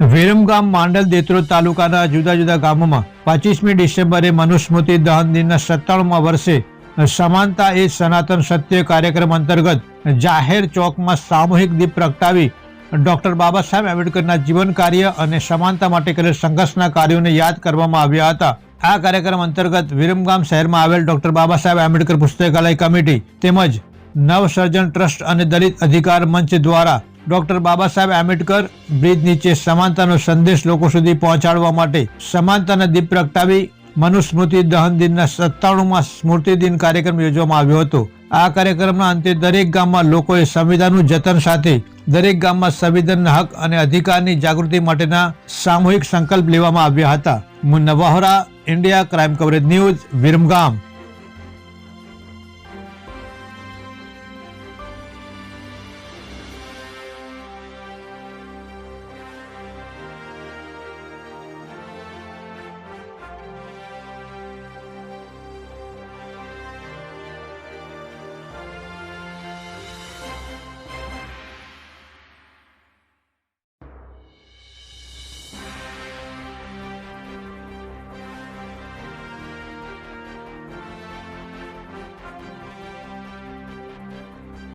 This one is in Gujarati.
વિરમગામ માંડલ દેત્રોદ તાલુકાના જુદા જુદા ગામોમાં પચીસમી ડિસેમ્બરે મનુસ્મૃતિ દહન દિનના સત્તાણુંમાં વર્ષે સમાનતા એ સનાતન સત્ય કાર્યક્રમ અંતર્ગત જાહેર ચોકમાં સામૂહિક દીપ પ્રગટાવી ડોક્ટર બાબા સાહેબ આંબેડકરના જીવન કાર્ય અને સમાનતા માટે કરેલ સંઘર્ષના કાર્યોને યાદ કરવામાં આવ્યા હતા. આ કાર્યક્રમ અંતર્ગત વિરમગામ શહેરમાં આવેલ ડોક્ટર બાબા સાહેબ આંબેડકર પુસ્તકાલય કમિટી તેમજ નવસર્જન ટ્રસ્ટ અને દલિત અધિકાર મંચ દ્વારા ડોક્ટર બાબા સાહેબ આંબેડકર બ્રિજ નીચે સમાનતાનો સંદેશ લોકો સુધી પહોંચાડવા માટે સમાનતાના દીપ પ્રગટાવી મનુસ્મૃતિ દહન દિનના સત્તાણુંમાં સ્મૃતિ દિન કાર્યક્રમ યોજવામાં આવ્યો હતો. આ કાર્યક્રમના અંતે દરેક ગામમાં લોકોએ સંવિધાનનું જતન સાથે દરેક ગામમાં સંવિધાનના હક અને અધિકારની જાગૃતિ માટેના સામૂહિક સંકલ્પ લેવામાં આવ્યા હતા. Munna Vohra India, crime coverage news, Viramgam.